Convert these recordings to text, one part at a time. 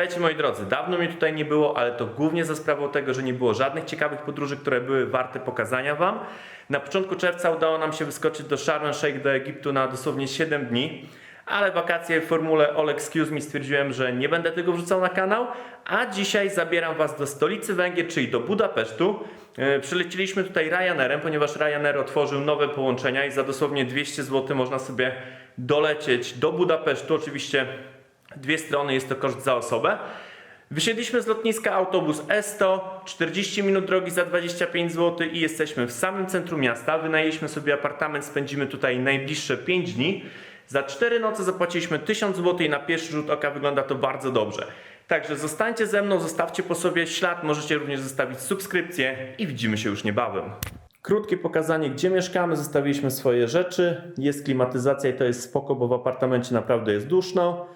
Witajcie moi drodzy, dawno mnie tutaj nie było, ale to głównie za sprawą tego, że nie było żadnych ciekawych podróży, które były warte pokazania Wam. Na początku czerwca udało nam się wyskoczyć do Sharm el Sheikh do Egiptu na dosłownie 7 dni, ale wakacje w formule All Excuse Me stwierdziłem, że nie będę tego wrzucał na kanał, a dzisiaj zabieram Was do stolicy Węgier, czyli do Budapesztu. E, Przyleciliśmy tutaj Ryanerem, ponieważ Ryanair otworzył nowe połączenia i za dosłownie 200 zł można sobie dolecieć do Budapesztu. Oczywiście dwie strony jest to koszt za osobę. Wysiedliśmy z lotniska autobus E100, 40 minut drogi za 25 zł i jesteśmy w samym centrum miasta. Wynajęliśmy sobie apartament, spędzimy tutaj najbliższe 5 dni. Za 4 noce zapłaciliśmy 1000 zł i na pierwszy rzut oka wygląda to bardzo dobrze. Także zostańcie ze mną, zostawcie po sobie ślad, możecie również zostawić subskrypcję i widzimy się już niebawem. Krótkie pokazanie, gdzie mieszkamy, zostawiliśmy swoje rzeczy. Jest klimatyzacja i to jest spoko, bo w apartamencie naprawdę jest duszno.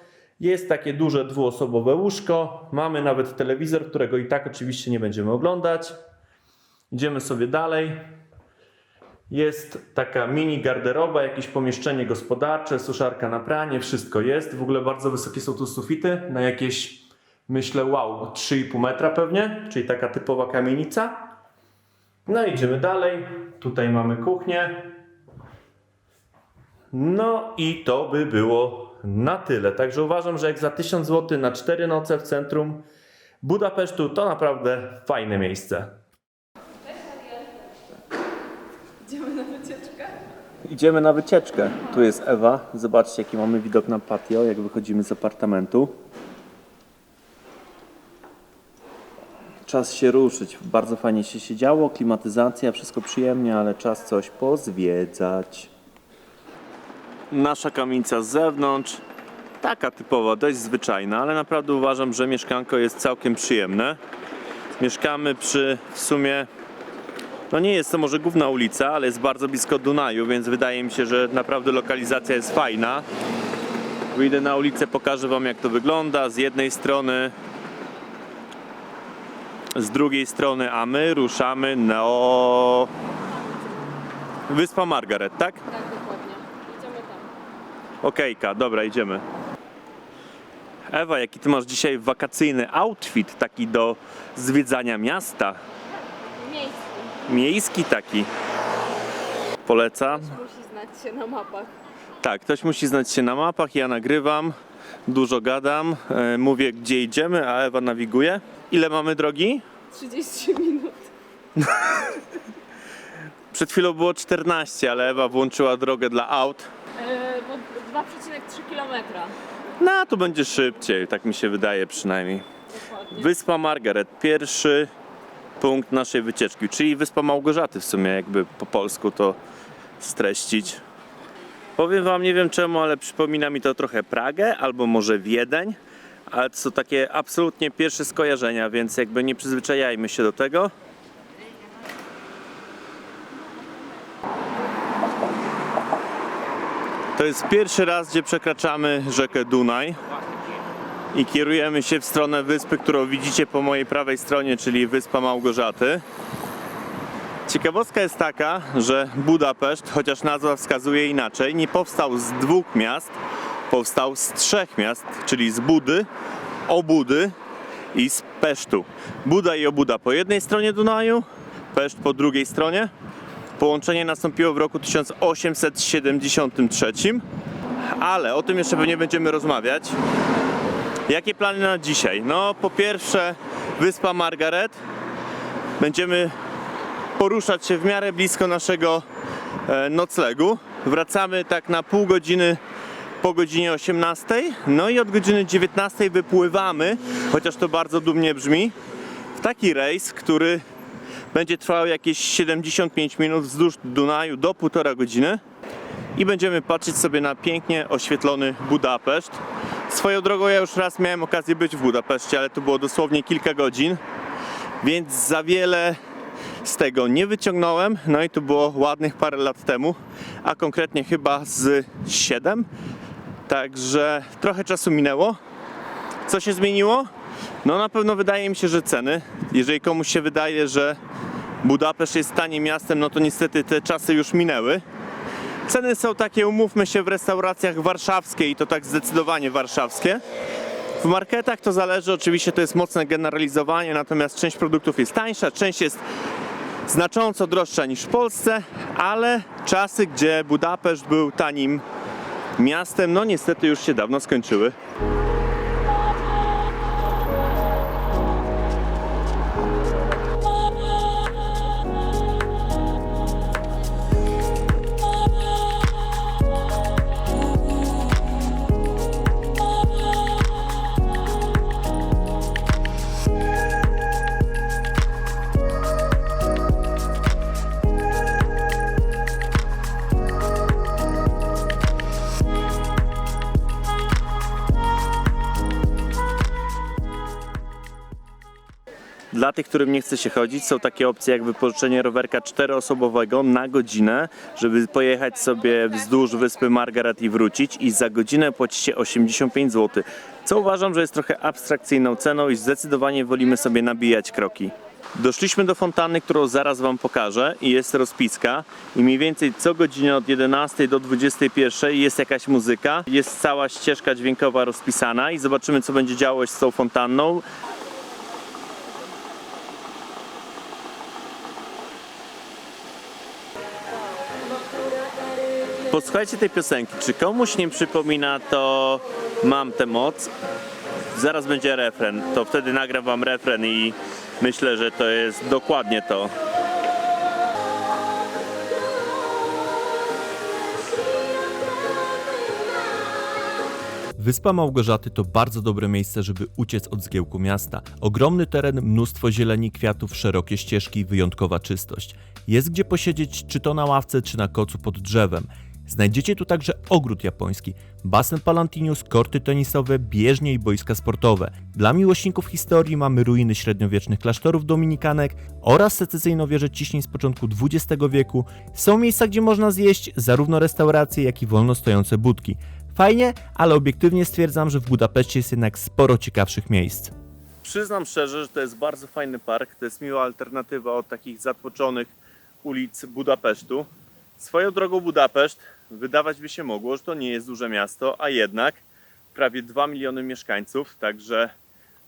Jest takie duże dwuosobowe łóżko. Mamy nawet telewizor, którego i tak oczywiście nie będziemy oglądać. Idziemy sobie dalej. Jest taka mini garderoba, jakieś pomieszczenie gospodarcze, suszarka na pranie, wszystko jest. W ogóle bardzo wysokie są tu sufity, na jakieś, myślę, wow, 3,5 metra pewnie, czyli taka typowa kamienica. No idziemy dalej. Tutaj mamy kuchnię. No i to by było na tyle. Także uważam, że jak za 1000 zł na 4 noce w centrum Budapesztu to naprawdę fajne miejsce. Idziemy na wycieczkę? Idziemy na wycieczkę. Tu jest Ewa. Zobaczcie, jaki mamy widok na patio, jak wychodzimy z apartamentu. Czas się ruszyć. Bardzo fajnie się siedziało, klimatyzacja, wszystko przyjemnie, ale czas coś pozwiedzać. Nasza kamienica z zewnątrz. Taka typowa, dość zwyczajna, ale naprawdę uważam, że mieszkanko jest całkiem przyjemne. Mieszkamy przy w sumie no nie jest to może główna ulica, ale jest bardzo blisko Dunaju, więc wydaje mi się, że naprawdę lokalizacja jest fajna. Wyjdę na ulicę, pokażę Wam jak to wygląda. Z jednej strony, z drugiej strony, a my ruszamy na Wyspa Margaret, tak? Tak. Okejka, dobra, idziemy. Ewa, jaki Ty masz dzisiaj wakacyjny outfit, taki do zwiedzania miasta? Miejsce. Miejski taki. Polecam. Musi znać się na mapach. Tak, ktoś musi znać się na mapach, ja nagrywam, dużo gadam, e, mówię gdzie idziemy, a Ewa nawiguje. Ile mamy drogi? 30 minut. Przed chwilą było 14, ale Ewa włączyła drogę dla aut. Yy, bo 2,3 km. No, to będzie szybciej, tak mi się wydaje przynajmniej. Wyspa Margaret, pierwszy punkt naszej wycieczki, czyli Wyspa Małgorzaty w sumie, jakby po polsku to streścić. Powiem wam, nie wiem czemu, ale przypomina mi to trochę Pragę albo może Wiedeń, ale to są takie absolutnie pierwsze skojarzenia, więc jakby nie przyzwyczajajmy się do tego. To jest pierwszy raz, gdzie przekraczamy rzekę Dunaj i kierujemy się w stronę wyspy, którą widzicie po mojej prawej stronie, czyli Wyspa Małgorzaty. Ciekawostka jest taka, że Budapeszt, chociaż nazwa wskazuje inaczej, nie powstał z dwóch miast, powstał z trzech miast, czyli z Budy, Obudy i z Pesztu. Buda i Obuda po jednej stronie Dunaju, Peszt po drugiej stronie. Połączenie nastąpiło w roku 1873, ale o tym jeszcze pewnie będziemy rozmawiać. Jakie plany na dzisiaj? No, po pierwsze, wyspa Margaret. Będziemy poruszać się w miarę blisko naszego e, noclegu. Wracamy tak na pół godziny po godzinie 18. No i od godziny 19 wypływamy, chociaż to bardzo dumnie brzmi, w taki rejs, który będzie trwał jakieś 75 minut wzdłuż Dunaju do półtora godziny i będziemy patrzeć sobie na pięknie oświetlony Budapeszt. Swoją drogą ja już raz miałem okazję być w Budapeszcie, ale to było dosłownie kilka godzin, więc za wiele z tego nie wyciągnąłem. No i to było ładnych parę lat temu, a konkretnie chyba z 7. Także trochę czasu minęło. Co się zmieniło? No na pewno wydaje mi się, że ceny. Jeżeli komuś się wydaje, że Budapeszt jest tanim miastem, no to niestety te czasy już minęły. Ceny są takie, umówmy się, w restauracjach warszawskie i to tak zdecydowanie warszawskie. W marketach to zależy, oczywiście to jest mocne generalizowanie, natomiast część produktów jest tańsza, część jest znacząco droższa niż w Polsce, ale czasy, gdzie Budapeszt był tanim miastem, no niestety już się dawno skończyły. Dla tych, którym nie chce się chodzić, są takie opcje jak wypożyczenie rowerka czteroosobowego na godzinę, żeby pojechać sobie wzdłuż wyspy Margaret i wrócić i za godzinę płacicie 85 zł. Co uważam, że jest trochę abstrakcyjną ceną i zdecydowanie wolimy sobie nabijać kroki. Doszliśmy do fontanny, którą zaraz Wam pokażę i jest rozpiska i mniej więcej co godzinę od 11 do 21 jest jakaś muzyka, jest cała ścieżka dźwiękowa rozpisana i zobaczymy co będzie działo się z tą fontanną. Posłuchajcie tej piosenki. Czy komuś nie przypomina to Mam tę moc? Zaraz będzie refren. To wtedy nagram wam refren i myślę, że to jest dokładnie to. Wyspa Małgorzaty to bardzo dobre miejsce, żeby uciec od zgiełku miasta. Ogromny teren, mnóstwo zieleni, kwiatów, szerokie ścieżki wyjątkowa czystość. Jest gdzie posiedzieć, czy to na ławce, czy na kocu pod drzewem. Znajdziecie tu także ogród japoński, basen Palantinus, korty tenisowe, bieżnie i boiska sportowe. Dla miłośników historii mamy ruiny średniowiecznych klasztorów dominikanek oraz secesyjną wieżę ciśnień z początku XX wieku. Są miejsca, gdzie można zjeść zarówno restauracje, jak i wolno stojące budki. Fajnie, ale obiektywnie stwierdzam, że w Budapeszcie jest jednak sporo ciekawszych miejsc. Przyznam szczerze, że to jest bardzo fajny park. To jest miła alternatywa od takich zatłoczonych ulic Budapesztu. Swoją drogą Budapeszt wydawać by się mogło, że to nie jest duże miasto, a jednak prawie 2 miliony mieszkańców, także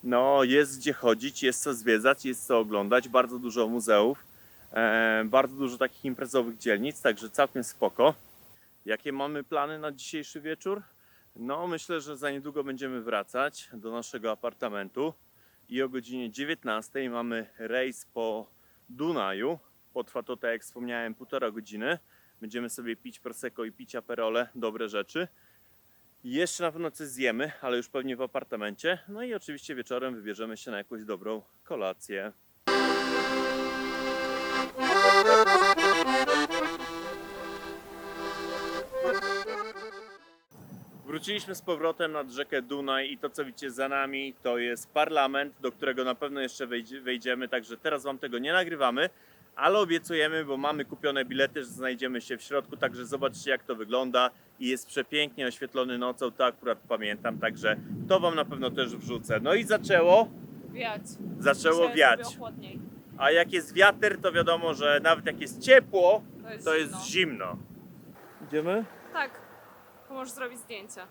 no, jest gdzie chodzić, jest co zwiedzać, jest co oglądać, bardzo dużo muzeów, e, bardzo dużo takich imprezowych dzielnic, także całkiem spoko. Jakie mamy plany na dzisiejszy wieczór? No, myślę, że za niedługo będziemy wracać do naszego apartamentu i o godzinie 19 mamy rejs po Dunaju. Potrwa to, tak jak wspomniałem, półtora godziny. Będziemy sobie pić prosecco i pić aperole, dobre rzeczy. Jeszcze na pewno coś zjemy, ale już pewnie w apartamencie. No i oczywiście wieczorem wybierzemy się na jakąś dobrą kolację. Wróciliśmy z powrotem nad rzekę Dunaj i to co widzicie za nami to jest parlament, do którego na pewno jeszcze wejdzie- wejdziemy, także teraz Wam tego nie nagrywamy, ale obiecujemy, bo mamy kupione bilety, że znajdziemy się w środku, także zobaczcie jak to wygląda i jest przepięknie oświetlony nocą, to akurat pamiętam, także to Wam na pewno też wrzucę. No i zaczęło, Wiać. zaczęło Dzisiaj wiać, chłodniej. a jak jest wiatr to wiadomo, że nawet jak jest ciepło, To jest, to jest zimno. zimno. Idziemy? Tak. Możesz zrobić zdjęcia.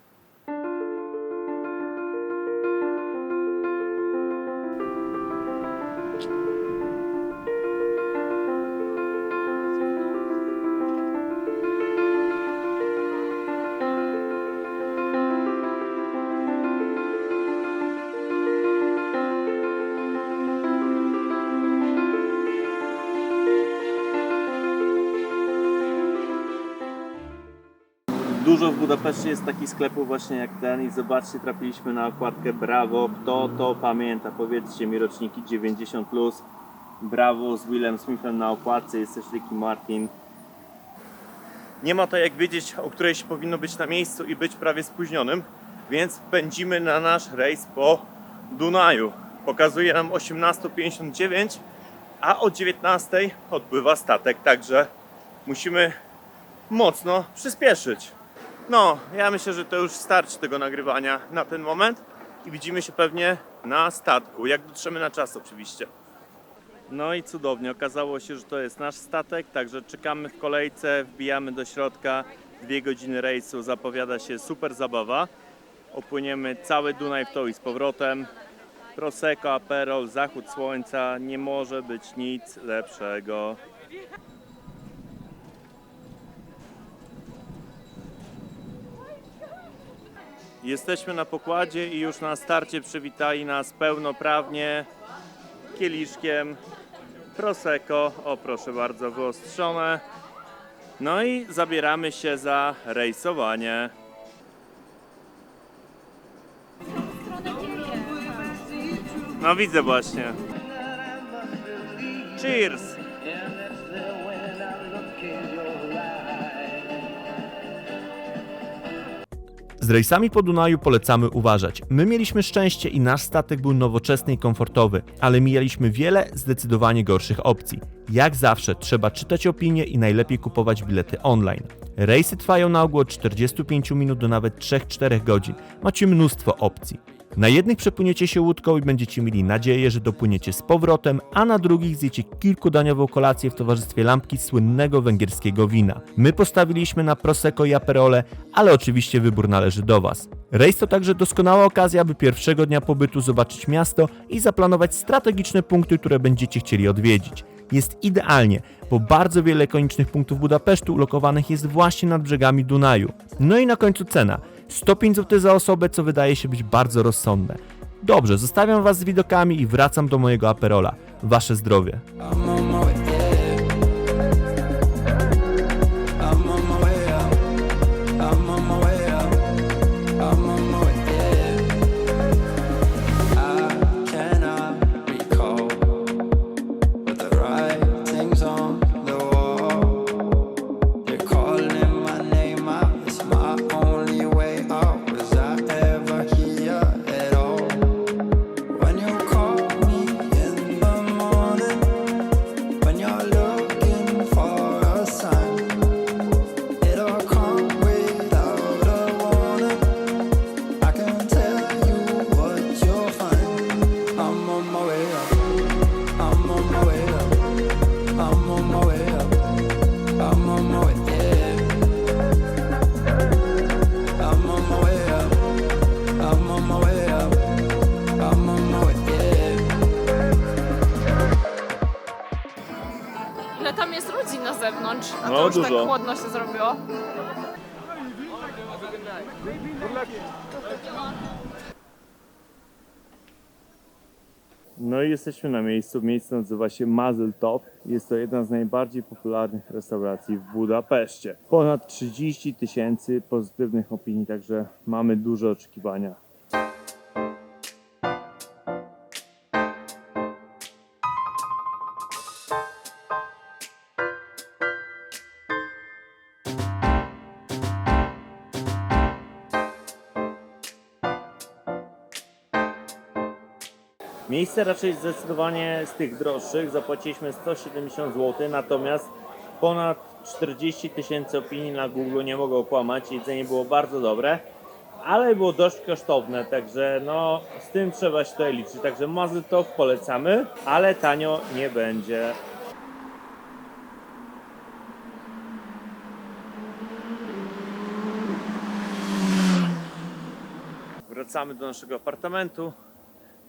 Dużo w Budapeszcie jest takich sklepów właśnie jak ten i zobaczcie, trafiliśmy na okładkę Brawo. Kto to pamięta? Powiedzcie mi roczniki 90+. Plus. Brawo z Willem Smithem na okładce, jest też Ricky Martin. Nie ma to jak wiedzieć, o której się powinno być na miejscu i być prawie spóźnionym, więc pędzimy na nasz rejs po Dunaju. Pokazuje nam 18.59, a o 19.00 odpływa statek, także musimy mocno przyspieszyć. No, ja myślę, że to już starczy tego nagrywania na ten moment i widzimy się pewnie na statku, jak dotrzemy na czas oczywiście. No i cudownie, okazało się, że to jest nasz statek, także czekamy w kolejce, wbijamy do środka, dwie godziny rejsu, zapowiada się super zabawa. Opłyniemy cały Dunaj w to i z powrotem. Prosecco, Aperol, zachód słońca, nie może być nic lepszego. Jesteśmy na pokładzie i już na starcie przywitali nas pełnoprawnie kieliszkiem Prosecco. O proszę bardzo, wyostrzone. No i zabieramy się za rejsowanie. No widzę właśnie. Cheers! Z rejsami po Dunaju polecamy uważać. My mieliśmy szczęście i nasz statek był nowoczesny i komfortowy, ale mijaliśmy wiele zdecydowanie gorszych opcji. Jak zawsze trzeba czytać opinie i najlepiej kupować bilety online. Rejsy trwają na ogół od 45 minut do nawet 3-4 godzin. Macie mnóstwo opcji. Na jednych przepłyniecie się łódką i będziecie mieli nadzieję, że dopłyniecie z powrotem, a na drugich zjecie kilkudaniową kolację w towarzystwie lampki słynnego węgierskiego wina. My postawiliśmy na Prosecco i Aperole, ale oczywiście wybór należy do Was. Rejs to także doskonała okazja, aby pierwszego dnia pobytu zobaczyć miasto i zaplanować strategiczne punkty, które będziecie chcieli odwiedzić. Jest idealnie, bo bardzo wiele ikonicznych punktów Budapesztu ulokowanych jest właśnie nad brzegami Dunaju. No i na końcu cena. 105 zł za osobę, co wydaje się być bardzo rozsądne. Dobrze, zostawiam Was z widokami i wracam do mojego aperola. Wasze zdrowie. No i jesteśmy na miejscu. Miejsce nazywa się Mazeltop. Jest to jedna z najbardziej popularnych restauracji w Budapeszcie. Ponad 30 tysięcy pozytywnych opinii, także mamy duże oczekiwania. Miejsce raczej zdecydowanie z tych droższych. Zapłaciliśmy 170 zł, natomiast ponad 40 tysięcy opinii na Google nie mogą okłamać. Jedzenie było bardzo dobre, ale było dość kosztowne, także no z tym trzeba się tutaj liczyć. Także Mazeltov polecamy, ale tanio nie będzie. Wracamy do naszego apartamentu.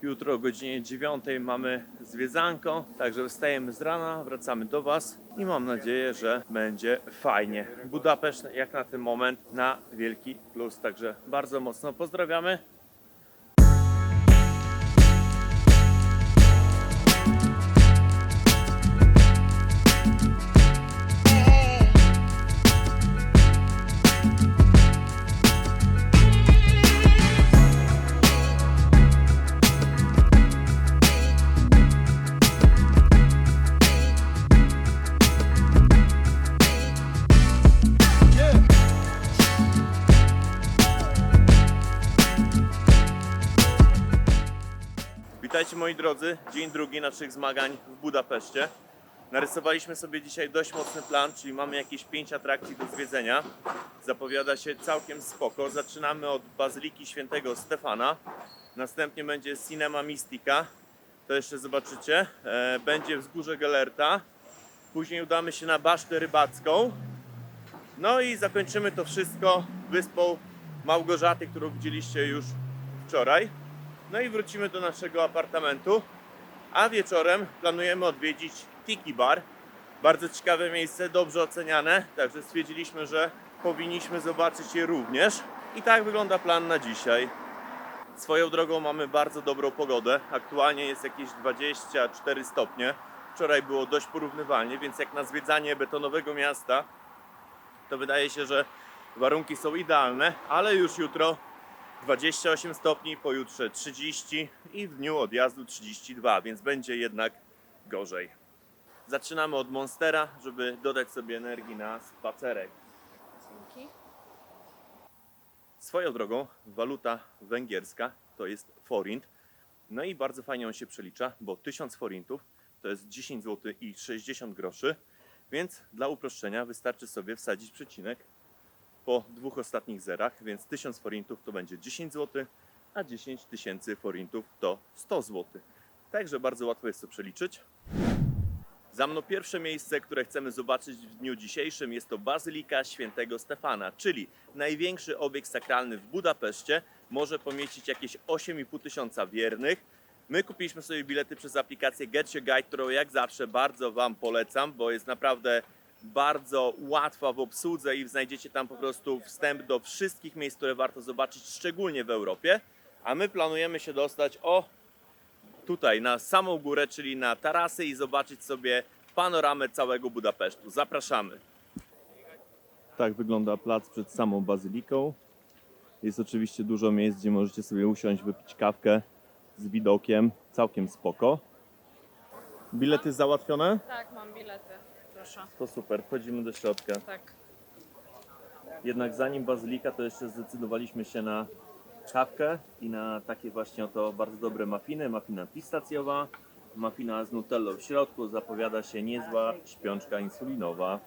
Jutro o godzinie 9 mamy zwiedzanko, także wstajemy z rana, wracamy do Was i mam nadzieję, że będzie fajnie. Budapeszt jak na ten moment na wielki plus, także bardzo mocno pozdrawiamy. Moi drodzy, dzień drugi naszych zmagań w Budapeszcie. Narysowaliśmy sobie dzisiaj dość mocny plan, czyli mamy jakieś 5 atrakcji do zwiedzenia. Zapowiada się całkiem spoko. Zaczynamy od Bazyliki Świętego Stefana. Następnie będzie Cinema Mystica. To jeszcze zobaczycie. E, Będzie Wzgórze Gelerta. Później udamy się na Basztę Rybacką. No i zakończymy to wszystko wyspą Małgorzaty, którą widzieliście już wczoraj. No i wrócimy do naszego apartamentu. A wieczorem planujemy odwiedzić Tiki Bar. Bardzo ciekawe miejsce, dobrze oceniane, także stwierdziliśmy, że powinniśmy zobaczyć je również. I tak wygląda plan na dzisiaj. Swoją drogą mamy bardzo dobrą pogodę. Aktualnie jest jakieś 24 stopnie. Wczoraj było dość porównywalnie, więc jak na zwiedzanie betonowego miasta, to wydaje się, że warunki są idealne, ale już jutro 28 stopni, pojutrze 30 i w dniu odjazdu 32, więc będzie jednak gorzej. Zaczynamy od Monstera, żeby dodać sobie energii na spacerek. Dzięki. Swoją drogą, waluta węgierska to jest forint. No i bardzo fajnie on się przelicza, bo 1000 forintów to jest 10 zł i 60 groszy, więc dla uproszczenia wystarczy sobie wsadzić przecinek po dwóch ostatnich zerach, więc 1000 forintów to będzie 10 zł, a 10 tysięcy forintów to 100 zł. Także bardzo łatwo jest to przeliczyć. Za mną pierwsze miejsce, które chcemy zobaczyć w dniu dzisiejszym jest to Bazylika Świętego Stefana, czyli największy obiekt sakralny w Budapeszcie. Może pomieścić jakieś 8,5 tysiąca wiernych. My kupiliśmy sobie bilety przez aplikację Get Your Guide, którą jak zawsze bardzo Wam polecam, bo jest naprawdę bardzo łatwa w obsłudze i znajdziecie tam po prostu wstęp do wszystkich miejsc, które warto zobaczyć, szczególnie w Europie. A my planujemy się dostać o tutaj na samą górę, czyli na tarasy i zobaczyć sobie panoramę całego Budapesztu. Zapraszamy. Tak wygląda plac przed samą bazyliką. Jest oczywiście dużo miejsc, gdzie możecie sobie usiąść, wypić kawkę z widokiem. Całkiem spoko. Bilety załatwione? Tak, mam bilety. Proszę. To super, wchodzimy do środka. Tak. Jednak zanim bazylika, to jeszcze zdecydowaliśmy się na kawkę i na takie właśnie oto bardzo dobre mafiny. Mafina pistacjowa, mafina z nutellą w środku. Zapowiada się niezła śpiączka insulinowa.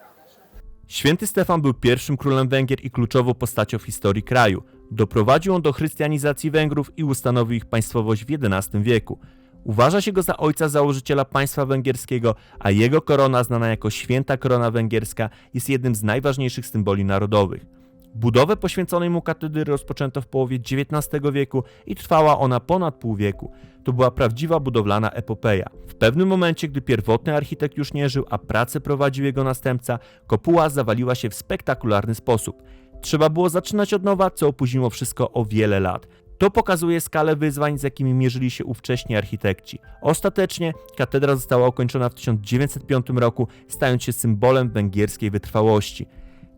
Święty Stefan był pierwszym królem Węgier i kluczową postacią w historii kraju. Doprowadził on do chrystianizacji Węgrów i ustanowił ich państwowość w XI wieku. Uważa się go za ojca założyciela państwa węgierskiego, a jego korona, znana jako święta korona węgierska, jest jednym z najważniejszych symboli narodowych. Budowę poświęconej mu katedry rozpoczęto w połowie XIX wieku i trwała ona ponad pół wieku. To była prawdziwa budowlana epopeja. W pewnym momencie, gdy pierwotny architekt już nie żył, a pracę prowadził jego następca, kopuła zawaliła się w spektakularny sposób. Trzeba było zaczynać od nowa, co opóźniło wszystko o wiele lat. To pokazuje skalę wyzwań, z jakimi mierzyli się ówcześni architekci. Ostatecznie katedra została ukończona w 1905 roku, stając się symbolem węgierskiej wytrwałości.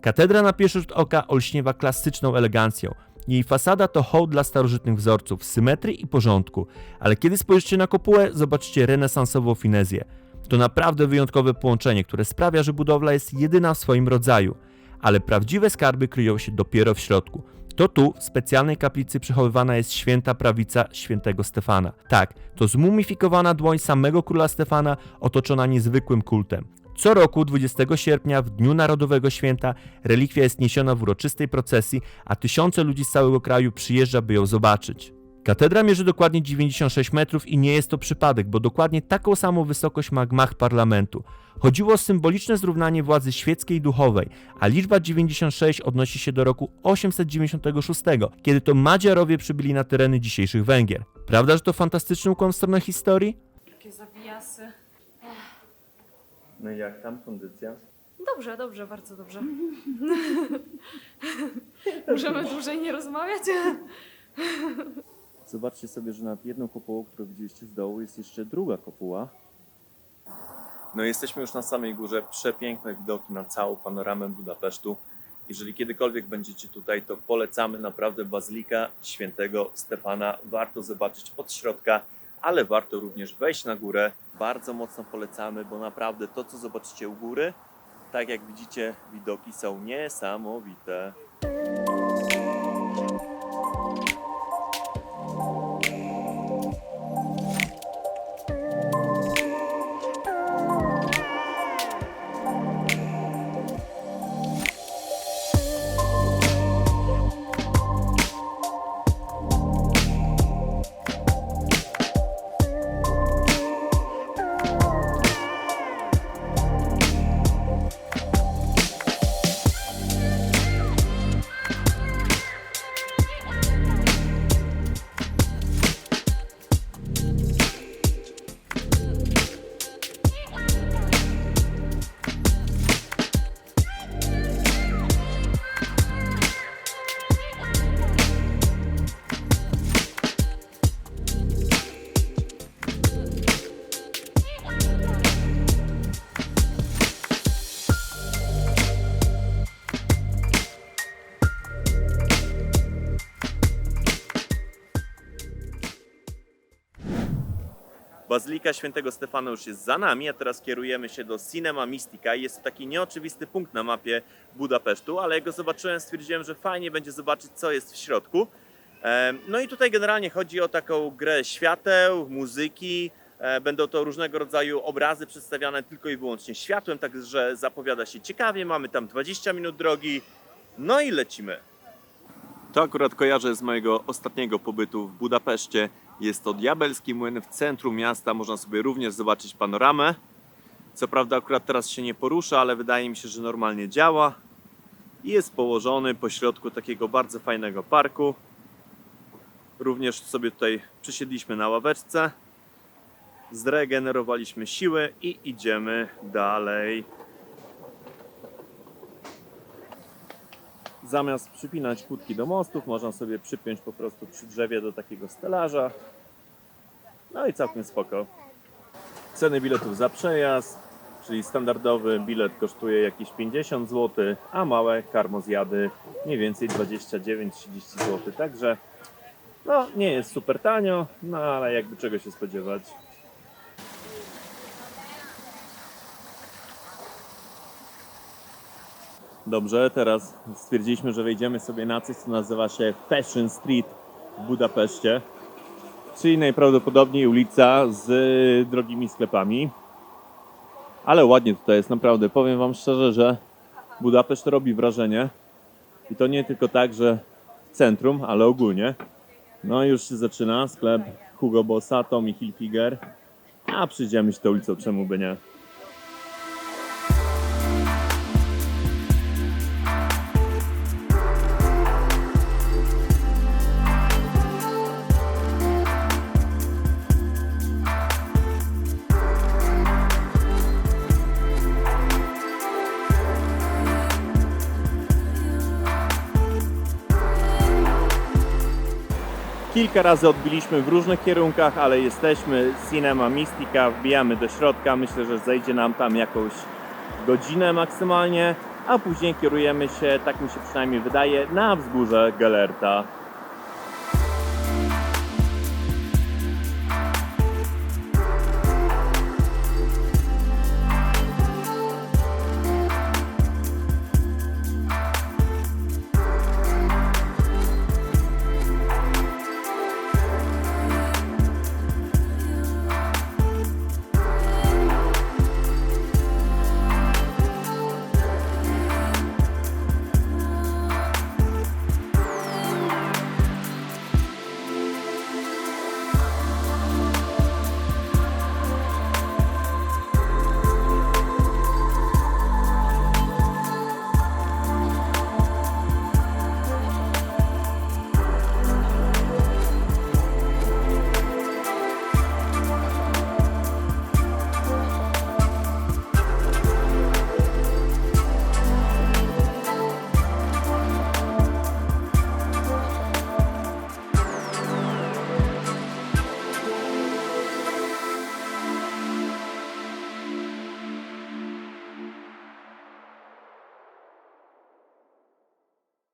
Katedra na pierwszy rzut oka olśniewa klasyczną elegancją. Jej fasada to hołd dla starożytnych wzorców, symetrii i porządku, ale kiedy spojrzycie na kopułę, zobaczycie renesansową finezję. To naprawdę wyjątkowe połączenie, które sprawia, że budowla jest jedyna w swoim rodzaju. Ale prawdziwe skarby kryją się dopiero w środku. To tu, w specjalnej kaplicy, przechowywana jest święta prawica świętego Stefana. Tak, to zmumifikowana dłoń samego króla Stefana, otoczona niezwykłym kultem. Co roku 20 sierpnia, w dniu Narodowego Święta, relikwia jest niesiona w uroczystej procesji, a tysiące ludzi z całego kraju przyjeżdża, by ją zobaczyć. Katedra mierzy dokładnie 96 metrów i nie jest to przypadek, bo dokładnie taką samą wysokość ma gmach parlamentu. Chodziło o symboliczne zrównanie władzy świeckiej i duchowej, a liczba 96 odnosi się do roku 896, kiedy to Madziarowie przybyli na tereny dzisiejszych Węgier. Prawda, że to fantastyczny ukłon w stronę historii? Jakie zawijasy. No i jak tam kondycja? Dobrze, dobrze, bardzo dobrze. Możemy dłużej nie rozmawiać? Zobaczcie sobie, że nad jedną kopułą, którą widzieliście z dołu, jest jeszcze druga kopuła. No jesteśmy już na samej górze. Przepiękne widoki na całą panoramę Budapesztu. Jeżeli kiedykolwiek będziecie tutaj, to polecamy naprawdę Bazylika Świętego Stefana. Warto zobaczyć od środka, ale warto również wejść na górę. Bardzo mocno polecamy, bo naprawdę to, co zobaczycie u góry, tak jak widzicie, widoki są niesamowite. Bazylika Świętego Stefana już jest za nami, a teraz kierujemy się do Cinema Mystica. Jest to taki nieoczywisty punkt na mapie Budapesztu, ale jak go zobaczyłem, stwierdziłem, że fajnie będzie zobaczyć, co jest w środku. No i tutaj generalnie chodzi o taką grę świateł, muzyki. E, Będą to różnego rodzaju obrazy przedstawiane tylko i wyłącznie światłem, także zapowiada się ciekawie. Mamy tam 20 minut drogi. No i lecimy. To akurat kojarzę z mojego ostatniego pobytu w Budapeszcie. Jest to Diabelski Młyn w centrum miasta. Można sobie również zobaczyć panoramę. Co prawda akurat teraz się nie porusza, ale wydaje mi się, że normalnie działa. I jest położony pośrodku takiego bardzo fajnego parku. Również sobie tutaj przysiedliśmy na ławeczce. Zregenerowaliśmy siły i idziemy dalej. Zamiast przypinać kłódki do mostów, można sobie przypiąć po prostu przy drzewie do takiego stelaża. No i całkiem spoko. Ceny biletów za przejazd, czyli standardowy bilet kosztuje jakieś 50 zł, a małe karmozjady mniej więcej 29-30 zł. Także no nie jest super tanio, no ale jakby czego się spodziewać. Dobrze, teraz stwierdziliśmy, że wejdziemy sobie na coś, co nazywa się Fashion Street w Budapeszcie. Czyli najprawdopodobniej ulica z drogimi sklepami. Ale ładnie tutaj jest, naprawdę. Powiem Wam szczerze, że Budapeszt robi wrażenie. I to nie tylko tak, że w centrum, ale ogólnie. No już się zaczyna sklep Hugo Bossa, Tommy Hilfiger. A przyjdziemy się tą ulicą, czemu by nie. Kilka razy odbiliśmy w różnych kierunkach, ale jesteśmy Cinema Mystica, wbijamy do środka. Myślę, że zejdzie nam tam jakąś godzinę maksymalnie, a później kierujemy się, tak mi się przynajmniej wydaje, na wzgórze Gelerta.